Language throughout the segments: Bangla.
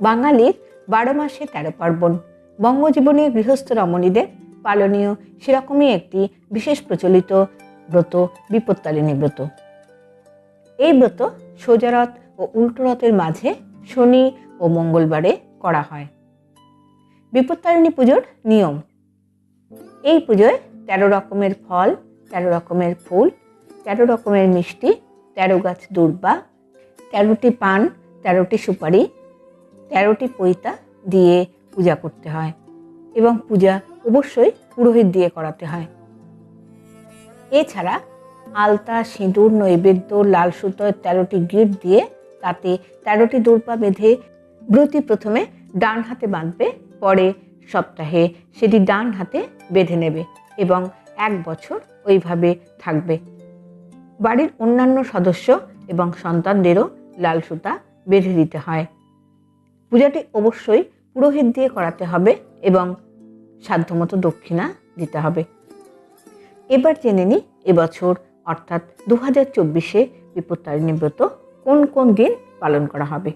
বাঙালির বারো মাসে তেরো পার্বণ। বঙ্গজীবনে গৃহস্থ রমণীদের পালনীয় সেরকমই একটি বিশেষ প্রচলিত ব্রত বিপত্তারিণী ব্রত। এই ব্রত সোজারথ ও উল্টো রথের মাঝে শনি ও মঙ্গলবারে করা হয়। বিপত্তারিণী পুজোর নিয়ম। এই পুজোয় তেরো রকমের ফল, তেরো রকমের ফুল, তেরো রকমের মিষ্টি, তেরো গাছ দুর্বা, তেরোটি পান, তেরোটি সুপারি তেরোটি পৈতা দিয়ে পূজা করতে হয় এবং পূজা অবশ্যই পুরোহিত দিয়ে করাতে হয়। এছাড়া আলতা, সিঁদুর, নৈবেদ্য, লাল সুতোয় তেরোটি গিট দিয়ে তাতে তেরোটি দৌড়পা বেঁধে ব্রতি প্রথমে ডান হাতে বাঁধবে, পরে সপ্তাহে সেটি ডান হাতে বেঁধে নেবে এবং এক বছর ওইভাবে থাকবে। বাড়ির অন্যান্য সদস্য এবং সন্তানদেরও লাল সুতা বেঁধে দিতে হয়। পূজাটি অবশ্যই পুরোহিত দিয়ে করাতে হবে এবং সাধ্যমতো দক্ষিণা দিতে হবে। এবার জেনে নিই এবছর, অর্থাৎ দু হাজার চব্বিশে বিপত্তারিণী ব্রত কোন কোন দিন পালন করা হবে?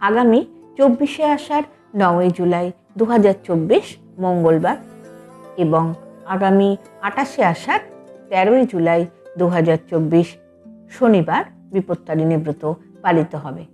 আগামী চব্বিশে আষাঢ়, নয়ই জুলাই দু হাজার চব্বিশ মঙ্গলবার এবং আগামী আটাশে আষাঢ়, তেরোই জুলাই দু হাজার চব্বিশ শনিবার বিপত্তারিণী ব্রত পালিত হবে।